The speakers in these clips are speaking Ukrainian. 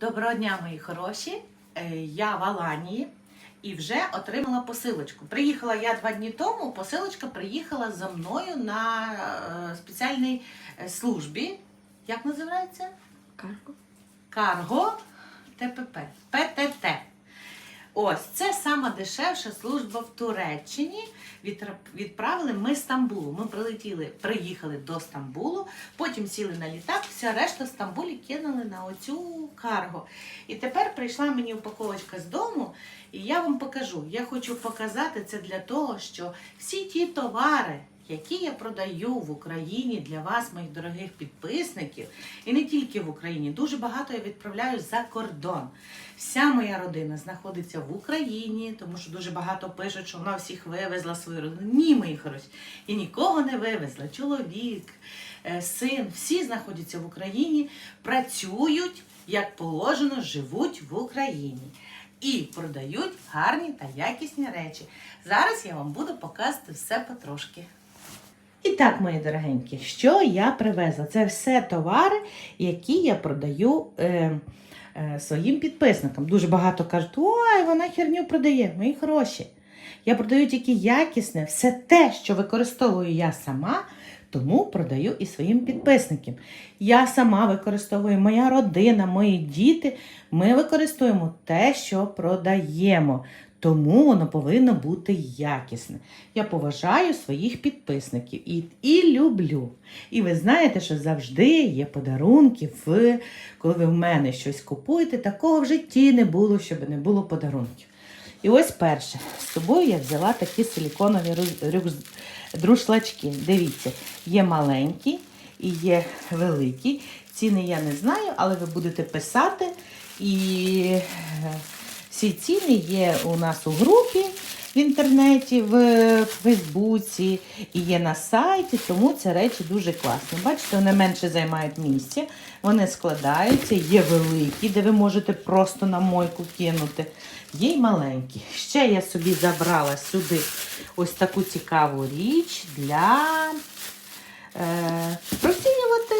Доброго дня, мої хороші. Е, Я в Аланії і вже отримала посилочку. Приїхала я два дні тому. Посилочка приїхала за мною на е, спеціальній е, службі. Як називається? Карго. Карго ТПП. ПТТ. Ось це сама дешевша служба в Туреччині. Відправили ми з Стамбулу. Ми прилетіли, приїхали до Стамбулу, потім сіли на літак, вся решта в Стамбулі кинули на оцю карго. І тепер прийшла мені упаковочка з дому, і я вам покажу. Я хочу показати це для того, що всі ті товари, які я продаю в Україні для вас, моїх дорогих підписників, і не тільки в Україні, дуже багато я відправляю за кордон. Вся моя родина знаходиться в Україні, тому що дуже багато пишуть, що вона всіх вивезла свою родину. Ні, мої хороші, я нікого не вивезла. Чоловік, е, син, всі знаходяться в Україні, працюють як положено, живуть в Україні і продають гарні та якісні речі. Зараз я вам буду показувати все потрошки. І так, мої дорогенькі, що я привезла? Це все товари, які я продаю е, е, своїм підписникам. Дуже багато кажуть, ой, вона херню продає, мої гроші. Я продаю тільки якісне, все те, що використовую я сама, тому продаю і своїм підписникам. Я сама використовую, моя родина, мої діти. Ми використовуємо те, що продаємо. Тому воно повинно бути якісне. Я поважаю своїх підписників і, і люблю. І ви знаєте, що завжди є подарунки, в, коли ви в мене щось купуєте. Такого в житті не було, щоб не було подарунків. І ось перше. З собою я взяла такі силіконові друшлачки. Дивіться, є маленькі і є великі. Ціни я не знаю, але ви будете писати. І е, всі ціни є у нас у групі в інтернеті, в Фейсбуці і є на сайті, тому ці речі дуже класні. Бачите, вони менше займають місця, вони складаються, є великі, де ви можете просто на мойку кинути. Є й маленькі. Ще я собі забрала сюди ось таку цікаву річ для е, просіювати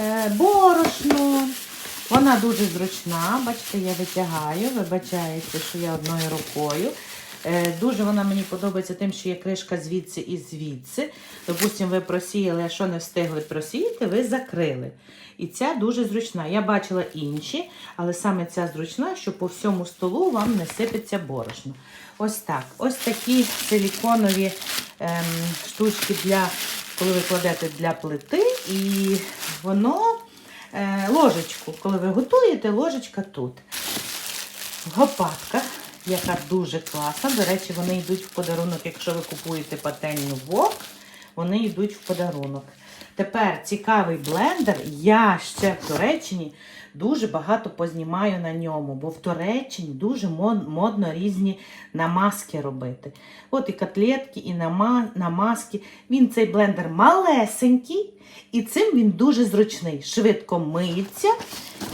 е, борошно. Вона дуже зручна. Бачите, я витягаю, вибачаєте, що я одною рукою. Е, Дуже вона мені подобається тим, що є кришка звідси і звідси. Допустимо, ви просіяли, а що не встигли просіяти, ви закрили. І ця дуже зручна. Я бачила інші, але саме ця зручна, що по всьому столу вам не сипеться борошно. Ось так. Ось такі силіконові ем, штучки для, коли ви кладете для плити, і воно ложечку, коли ви готуєте, ложечка тут. Гопатка, яка дуже класна. До речі, вони йдуть в подарунок, якщо ви купуєте пательню вок, вони йдуть в подарунок. Тепер цікавий блендер. Я ще в Туреччині дуже багато познімаю на ньому, бо в Туреччині дуже модно різні намазки робити. От і котлетки, і нама- намазки. Він цей блендер малесенький, і цим він дуже зручний. Швидко миється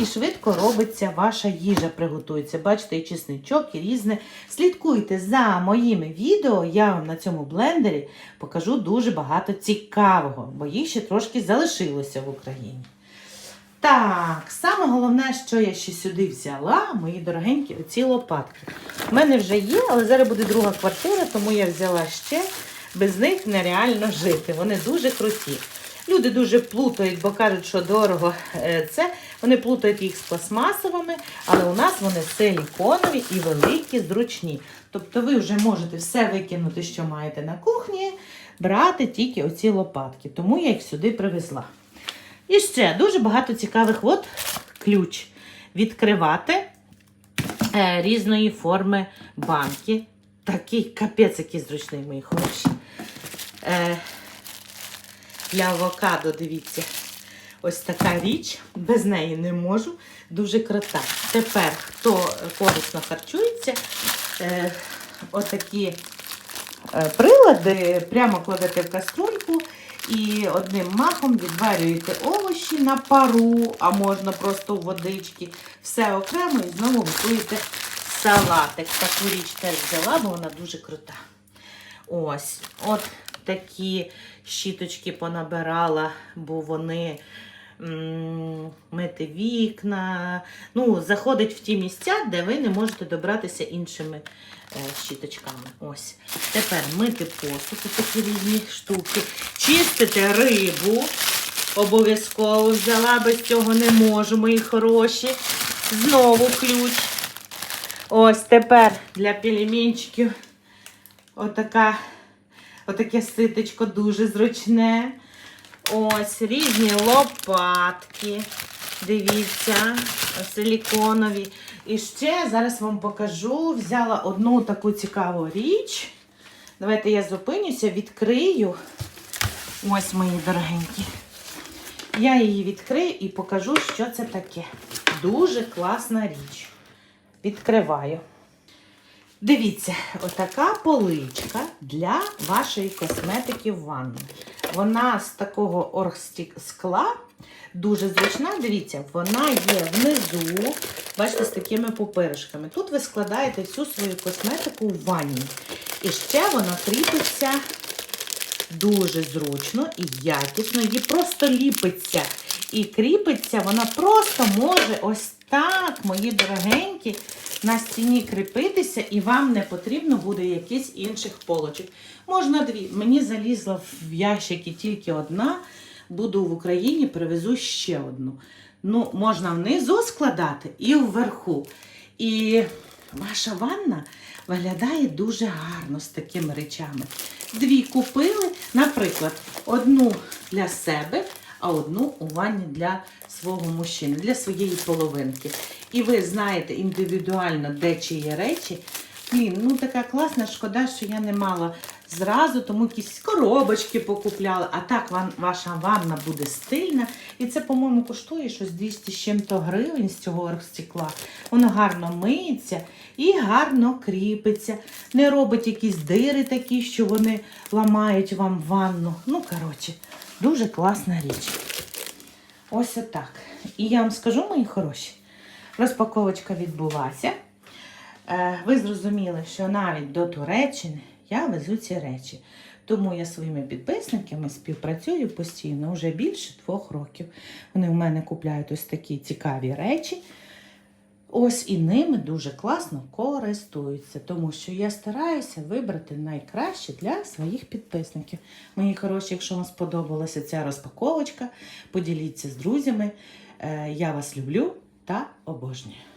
і швидко робиться ваша їжа, приготується. Бачите, і чесничок, і різне. Слідкуйте за моїми відео. Я вам на цьому блендері покажу дуже багато цікавого, бо їх ще трошки залишилося в Україні. Так, саме головне, що я ще сюди взяла, мої дорогенькі, оці лопатки. У мене вже є, але зараз буде друга квартира, тому я взяла ще. Без них нереально жити. Вони дуже круті. Люди дуже плутають, бо кажуть, що дорого е, це. Вони плутають їх з пластмасовими, але у нас вони силіконові і великі, зручні. Тобто ви вже можете все викинути, що маєте на кухні, брати тільки оці лопатки. Тому я їх сюди привезла. І ще дуже багато цікавих от ключ. Відкривати е, різної форми банки. Такий капець, який зручний, мої хороші. Е, для авокадо, дивіться, ось така річ. Без неї не можу. Дуже крута. Тепер, хто корисно харчується, е, отакі прилади прямо кладете в каструльку і одним махом відварюєте овочі на пару, а можна просто в водички. Все окремо і знову готуєте салатик. Таку річ теж взяла, бо вона дуже крута. Ось, от такі щіточки понабирала, бо вони мити вікна. Ну, заходить в ті місця, де ви не можете добратися іншими е, щіточками. Ось. Тепер мити посуд, такі різні штуки. Чистити рибу. Обов'язково взяла, без цього не можу, мої хороші. Знову ключ. Ось тепер для пельменчиків отака, отаке ситочко дуже зручне. Ось різні лопатки. Дивіться, силіконові. І ще зараз вам покажу. Взяла одну таку цікаву річ. Давайте я зупинюся, відкрию. Ось мої дорогенькі. Я її відкрию і покажу, що це таке. Дуже класна річ. Відкриваю. Дивіться, отака поличка для вашої косметики в ванні. Вона з такого оргскла, дуже зручна. Дивіться, вона є внизу, бачите, з такими пупиришками. Тут ви складаєте всю свою косметику в ванні. І ще вона кріпиться дуже зручно і якісно. Її просто ліпиться. І кріпиться, вона просто може ось так, мої дорогенькі, на стіні кріпитися, і вам не потрібно буде якийсь інших полочок. Можна дві. Мені залізла в ящики тільки одна. Буду в Україні, привезу ще одну. Ну, можна внизу складати і вверху. І ваша ванна виглядає дуже гарно з такими речами. Дві купили, наприклад, одну для себе, а одну у ванні для свого мужчини, для своєї половинки. І ви знаєте індивідуально, де чиї речі. Блін, ну така класна, шкода, що я не мала зразу, тому якісь коробочки покупляла. А так ван, ваша ванна буде стильна. І це, по-моєму, коштує щось 200 з чим-то гривень з цього оргстекла. Воно гарно миється і гарно кріпиться. Не робить якісь дири такі, що вони ламають вам ванну. Ну, коротше, дуже класна річ. Ось отак. І я вам скажу, мої хороші, розпаковочка відбулася. Е, Ви зрозуміли, що навіть до Туреччини я везу ці речі. Тому я своїми підписниками співпрацюю постійно вже більше двох років. Вони в мене купляють ось такі цікаві речі. Ось і ними дуже класно користуються, тому що я стараюся вибрати найкраще для своїх підписників. Мої хороші, якщо вам сподобалася ця розпаковочка, поділіться з друзями. Е, Я вас люблю та обожнюю.